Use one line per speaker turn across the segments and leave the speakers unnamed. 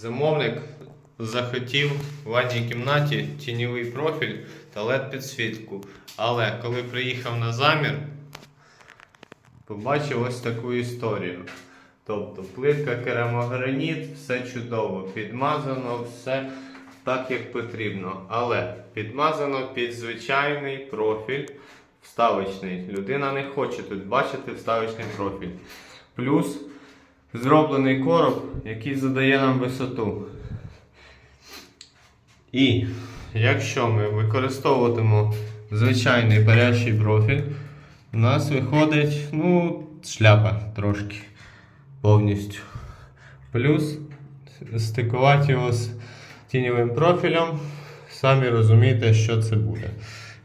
Замовник захотів в ванній кімнаті тіньовий профіль та led підсвітку. Але коли приїхав на замір, побачив ось таку історію. Тобто плитка керамограніт, все чудово, підмазано, все так, як потрібно. Але підмазано під звичайний профіль вставочний. Людина не хоче тут бачити вставочний профіль. Плюс зроблений короб, який задає нам висоту. І якщо ми використовуватимемо звичайний парящий профіль, у нас виходить ну, шляпа трошки повністю. Плюс стикувати його з тіньовим профілем, самі розумієте, що це буде.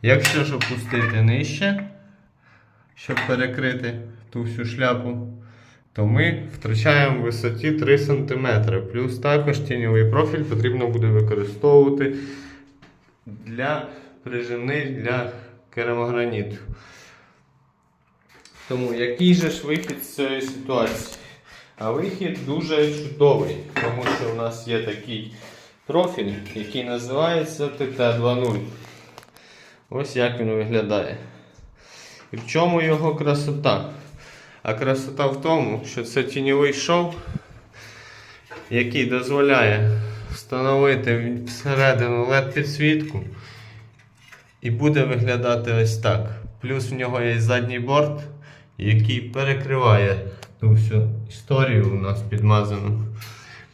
Якщо ж опустити нижче, щоб перекрити ту всю шляпу, то ми втрачаємо в висоті 3 см. Плюс також тіньовий профіль потрібно буде використовувати для прижимних для керамограніту. Тому який же ж вихід з цієї ситуації? А вихід дуже чудовий, тому що у нас є такий профіль, який називається ТТ-2.0. Ось як він виглядає. І в чому його красота? А красота в тому, що це тіньовий шов, який дозволяє встановити всередину LED підсвітку і буде виглядати ось так. Плюс в нього є задній борт, який перекриває ту всю історію у нас підмазану.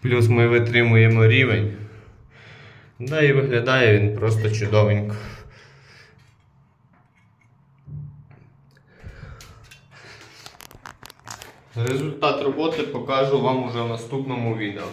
Плюс ми витримуємо рівень. Да і виглядає він просто чудовенько. Результат роботи покажу вам уже в наступному відео.